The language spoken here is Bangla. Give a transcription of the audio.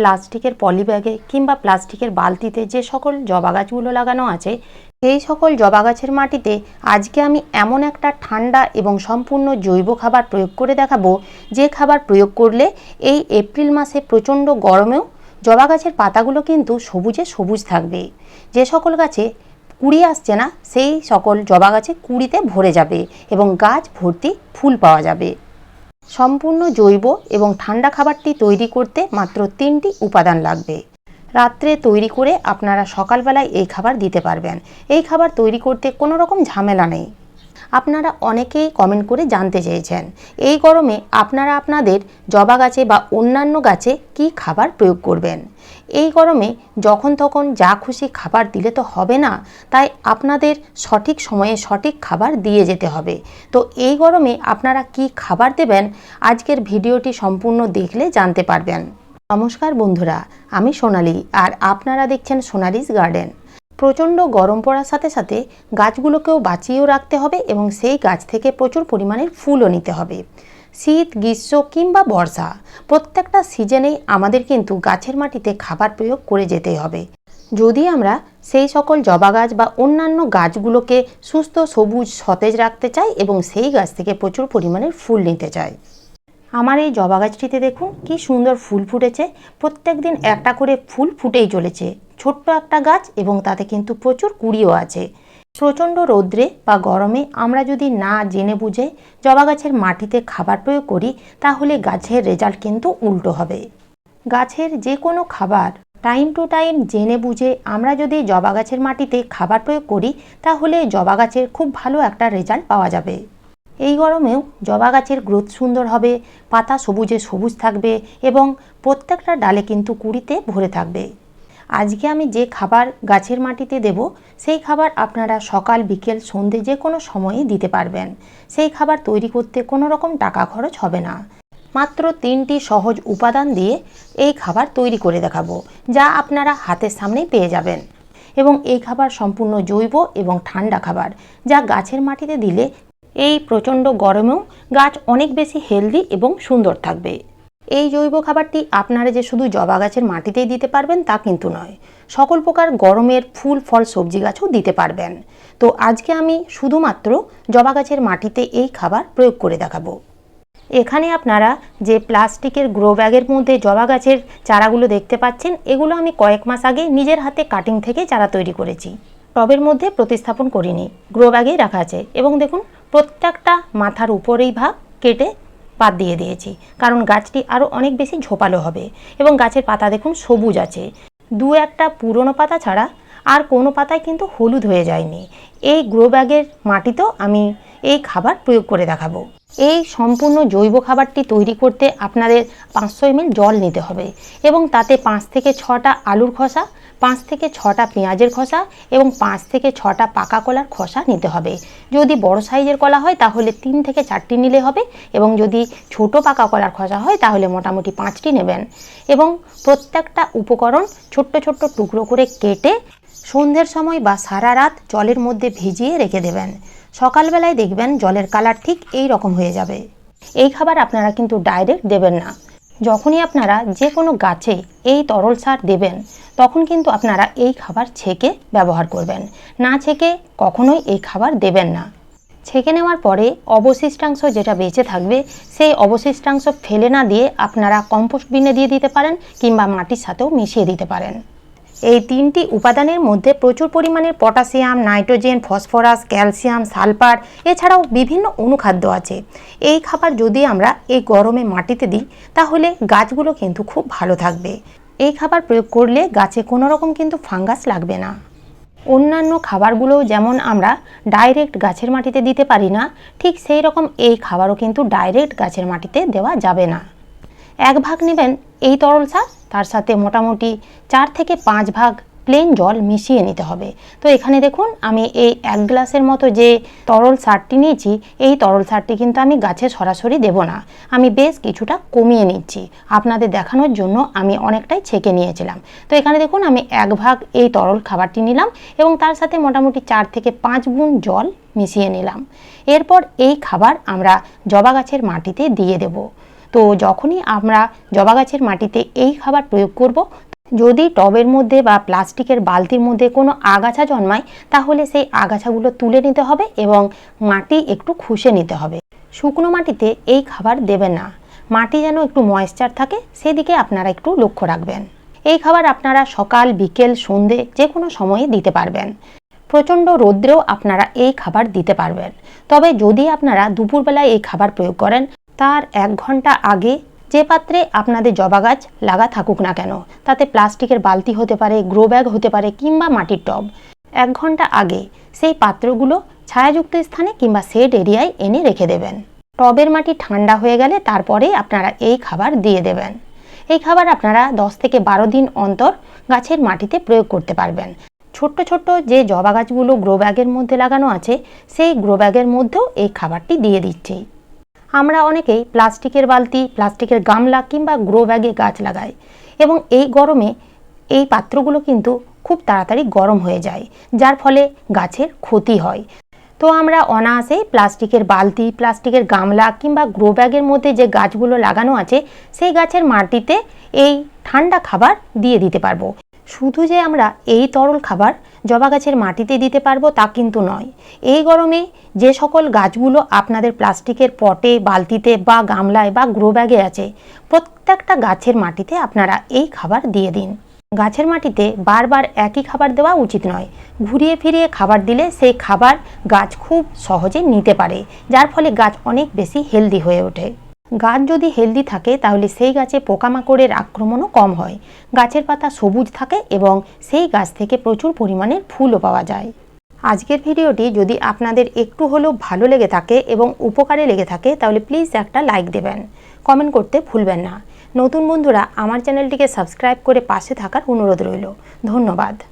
প্লাস্টিকের পলিব্যাগে কিংবা প্লাস্টিকের বালতিতে যে সকল জবা গাছগুলো লাগানো আছে, সেই সকল জবা গাছের মাটিতে আজকে আমি এমন একটা ঠান্ডা এবং সম্পূর্ণ জৈব খাবার প্রয়োগ করে দেখাবো, যে খাবার প্রয়োগ করলে এই এপ্রিল মাসে প্রচণ্ড গরমেও জবা গাছের পাতাগুলো কিন্তু সবুজে সবুজ থাকবে। যে সকল গাছে কুড়ি আসছে না, সেই সকল জবা গাছে কুড়িতে ভরে যাবে এবং গাছ ভর্তি ফুল পাওয়া যাবে। সম্পূর্ণ জৈব এবং ঠান্ডা খাবারটি তৈরি করতে মাত্র তিনটি উপাদান লাগবে। রাত্রে তৈরি করে আপনারা সকালবেলায় এই খাবার দিতে পারবেন। এই খাবার তৈরি করতে কোনো রকম ঝামেলা নেই। আপনারা অনেকেই কমেন্ট করে জানতে চেয়েছেন, এই গরমে আপনারা আপনাদের জবা গাছে বা অন্যান্য গাছে কি খাবার প্রয়োগ করবেন? এই গরমে যখন তখন যা খুশি খাবার দিলে তো হবে না, তাই আপনাদের সঠিক সময়ে সঠিক খাবার দিয়ে যেতে হবে। তো এই গরমে আপনারা কি খাবার দেবেন? আজকের ভিডিওটি সম্পূর্ণ দেখলে জানতে পারবেন। নমস্কার বন্ধুরা, আমি সোনালি আর আপনারা দেখছেন সোনালিস গার্ডেন। প্রচণ্ড গরম পড়ার সাথে সাথে গাছগুলোকেও বাঁচিয়েও রাখতে হবে এবং সেই গাছ থেকে প্রচুর পরিমাণের ফুলও নিতে হবে। শীত, গ্রীষ্ম কিংবা বর্ষা, প্রত্যেকটা সিজনেই আমাদের কিন্তু গাছের মাটিতে খাবার প্রয়োগ করে যেতে হবে। যদি আমরা সেই সকল জবা গাছ বা অন্যান্য গাছগুলোকে সুস্থ, সবুজ, সতেজ রাখতে চাই এবং সেই গাছ থেকে প্রচুর পরিমাণের ফুল নিতে চাই। আমার এই জবা গাছটিতে দেখুন কি সুন্দর ফুল ফুটেছে। প্রত্যেক দিন একটা করে ফুল ফুটেই চলেছে। ছোট্ট একটা গাছ এবং তাতে কিন্তু প্রচুর কুড়িও আছে। প্রচণ্ড রৌদ্রে বা গরমে আমরা যদি না জেনে বুঝে জবা গাছের মাটিতে খাবার প্রয়োগ করি, তাহলে গাছের রেজাল্ট কিন্তু উল্টো হবে। গাছের যে কোনো খাবার টাইম টু টাইম জেনে বুঝে আমরা যদি জবা গাছের মাটিতে খাবার প্রয়োগ করি, তাহলে জবা গাছের খুব ভালো একটা রেজাল্ট পাওয়া যাবে। এই গরমেও জবা গাছের গ্রোথ সুন্দর হবে, পাতা সবুজে সবুজ থাকবে এবং প্রত্যেকটা ডালে কিন্তু কুড়িতে ভরে থাকবে। আজকে আমি যে খাবার গাছের মাটিতে দেব, সেই খাবার আপনারা সকাল, বিকেল, সন্ধে যে কোনো সময়ে দিতে পারবেন। সেই খাবার তৈরি করতে কোনো রকম টাকা খরচ হবে না। মাত্র তিনটি সহজ উপাদান দিয়ে এই খাবার তৈরি করে দেখাবো, যা আপনারা হাতের সামনেই পেয়ে যাবেন। এবং এই খাবার সম্পূর্ণ জৈব এবং ঠান্ডা খাবার, যা গাছের মাটিতে দিলে এই প্রচণ্ড গরমেও গাছ অনেক বেশি হেলদি এবং সুন্দর থাকবে। এই জৈব খাবারটি আপনারা যে শুধু জবা গাছের মাটিতেই দিতে পারবেন তা কিন্তু নয়, সকল প্রকার গরমের ফুল, ফল, সবজি গাছও দিতে পারবেন। তো আজকে আমি শুধুমাত্র জবা গাছের মাটিতে এই খাবার প্রয়োগ করে দেখাবো। এখানে আপনারা যে প্লাস্টিকের গ্রো ব্যাগের মধ্যে জবা গাছের চারাগুলো দেখতে পাচ্ছেন, এগুলো আমি কয়েক মাস আগে নিজের হাতে কাটিং থেকে চারা তৈরি করেছি। টবের মধ্যে প্রতিস্থাপন করিনি, গ্রো ব্যাগেই রাখা আছে। এবং দেখুন, প্রত্যেকটা মাথার উপরেই ভাগ কেটে বাদ দিয়ে দিয়েছি। কারণ গাছটি আরও অনেক বেশি ঝোপালো হবে এবং গাছের পাতা দেখুন সবুজ আছে। দু একটা পুরনো পাতা ছাড়া আর কোনো পাতায় কিন্তু হলুদ হয়ে যায়নি। এই গ্রো ব্যাগের মাটিতেও আমি এই খাবার প্রয়োগ করে দেখাবো। এই সম্পূর্ণ জৈব খাবারটি তৈরি করতে আপনাদের পাঁচশো এমএল জল নিতে হবে এবং তাতে পাঁচ থেকে ছটা আলুর খোসা, পাঁচ থেকে ছটা পেঁয়াজের খোসা এবং পাঁচ থেকে ছটা পাকা কলার খোসা নিতে হবে। যদি বড় সাইজের কলা হয় তাহলে তিন থেকে চারটি নিলে হবে এবং যদি ছোট পাকা কলার খোসা হয় তাহলে মোটামুটি পাঁচটি নেবেন। এবং প্রত্যেকটা উপকরণ ছোট্ট ছোট্ট টুকরো করে কেটে সন্ধ্যের সময় বা সারা রাত জলের মধ্যে ভিজিয়ে রেখে দেবেন। সকালবেলায় দেখবেন জলের কালার ঠিক এই রকম হয়ে যাবে। এই খাবার আপনারা কিন্তু ডাইরেক্ট দেবেন না। যখনই আপনারা যে কোনো গাছে এই তরল সার দেবেন, তখন কিন্তু আপনারা এই খাবার ছেঁকে ব্যবহার করবেন। না ছেঁকে কখনোই এই খাবার দেবেন না। ছেঁকে নেওয়ার পরে অবশিষ্টাংশ যেটা বেঁচে থাকবে, সেই অবশিষ্টাংশ ফেলে না দিয়ে আপনারা কম্পোস্ট বিনে দিয়ে দিতে পারেন কিংবা মাটির সাথেও মিশিয়ে দিতে পারেন। এই তিনটি উপাদানের মধ্যে প্রচুর পরিমাণে potassium, nitrogen, phosphorus, calcium, sulphur, এছাড়াও বিভিন্ন অনুখাদ্য আছে। এই খাবার যদি আমরা এই গরমে মাটিতে দিই, তাহলে গাছগুলো কিন্তু খুব ভালো থাকবে। এই খাবার প্রয়োগ করলে গাছে কোনো রকম কিন্তু ফাঙ্গাস লাগবে না। অন্যান্য খাবারগুলোও যেমন আমরা ডাইরেক্ট গাছের মাটিতে দিতে পারি না, ঠিক সেই রকম এই খাবারও কিন্তু ডাইরেক্ট গাছের মাটিতে দেওয়া যাবে না। এক ভাগ নেবেন এই তরল সার, তার সাথে মোটামুটি চার থেকে পাঁচ ভাগ প্লেন জল মিশিয়ে নিতে হবে। তো এখানে দেখুন, আমি এই এক গ্লাসের মতো যে তরল সারটি নিয়েছি, এই তরল সারটি কিন্তু আমি গাছে সরাসরি দেব না। আমি বেশ কিছুটা কমিয়ে নিচ্ছি। আপনাদের দেখানোর জন্য আমি অনেকটাই ছেঁকে নিয়েছিলাম। তো এখানে দেখুন, আমি এক ভাগ এই তরল খাবারটি নিলাম এবং তার সাথে মোটামুটি চার থেকে পাঁচ গুণ জল মিশিয়ে নিলাম। এরপর এই খাবার আমরা জবা গাছের মাটিতে দিয়ে দেব। তো যখনই আমরা জবা গাছের মাটিতে এই খাবার প্রয়োগ করব, যদি টবের মধ্যে বা প্লাস্টিকের বালতির মধ্যে কোনো আগাছা জন্মায়, তাহলে সেই আগাছাগুলো তুলে নিতে হবে এবং মাটি একটু খুশে নিতে হবে। শুকনো মাটিতে এই খাবার দেবেন না। মাটি যেন একটু ময়েশ্চার থাকে, সেদিকে আপনারা একটু লক্ষ্য রাখবেন। এই খাবার আপনারা সকাল, বিকেল, সন্ধে যে কোনো সময়ে দিতে পারবেন। প্রচণ্ড রৌদ্রেও আপনারা এই খাবার দিতে পারবেন। তবে যদি আপনারা দুপুরবেলায় এই খাবার প্রয়োগ করেন তার এক ঘণ্টা আগে যে পাত্রে আপনাদের জবা গাছ লাগা থাকুক না কেন, তাতে প্লাস্টিকের বালতি হতে পারে, গ্রো ব্যাগ হতে পারে কিংবা মাটির টব। এক ঘণ্টা আগে সেই পাত্রগুলো ছায়াযুক্ত স্থানে কিংবা শেড এরিয়ায় এনে রেখে দেবেন। টবের মাটি ঠান্ডা হয়ে গেলে তারপরে আপনারা এই খাবার দিয়ে দেবেন। এই খাবার আপনারা 10 থেকে বারো দিন অন্তর গাছের মাটিতে প্রয়োগ করতে পারবেন। ছোট্ট ছোট্ট যে জবা গাছগুলো গ্রো ব্যাগের মধ্যে লাগানো আছে, সেই গ্রো ব্যাগের মধ্যেও এই খাবারটি দিয়ে দিচ্ছি। আমরা অনেকেই প্লাস্টিকের বালতি, প্লাস্টিকের গামলা কিংবা গ্রো ব্যাগে গাছ লাগাই এবং এই গরমে এই পাত্রগুলো কিন্তু খুব তাড়াতাড়ি গরম হয়ে যায়, যার ফলে গাছের ক্ষতি হয়। তো আমরা অনায়াসেই প্লাস্টিকের বালতি, প্লাস্টিকের গামলা কিংবা গ্রো ব্যাগের মধ্যে যে গাছগুলো লাগানো আছে, সেই গাছের মাটিতে এই ঠান্ডা খাবার দিয়ে দিতে পারব। শুধু যে আমরা এই তরল খাবার জবা গাছের মাটিতে দিতে পারব তা কিন্তু নয়। এই গরমে যে সকল গাছগুলো আপনাদের প্লাস্টিকের পটে, বালতিতে বা গামলায় বা গ্রো ব্যাগে আছে, প্রত্যেকটা গাছের মাটিতে আপনারা এই খাবার দিয়ে দিন। গাছের মাটিতে বারবার একই খাবার দেওয়া উচিত নয়। ঘুরিয়ে ফিরিয়ে খাবার দিলে সেই খাবার গাছ খুব সহজে নিতে পারে, যার ফলে গাছ অনেক বেশি হেলদি হয়ে ওঠে। গাছ যদি হেলদি থাকে, তাহলে সেই গাছে পোকামাকড়ের আক্রমণও কম হয়। গাছের পাতা সবুজ থাকে এবং সেই গাছ থেকে প্রচুর পরিমাণের ফুলও পাওয়া যায়। আজকের ভিডিওটি যদি আপনাদের একটু হলেও ভালো লেগে থাকে এবং উপকারে লেগে থাকে, তাহলে প্লিজ একটা লাইক দেবেন। কমেন্ট করতে ভুলবেন না। নতুন বন্ধুরা আমার চ্যানেলটিকে সাবস্ক্রাইব করে পাশে থাকার অনুরোধ রইল। ধন্যবাদ।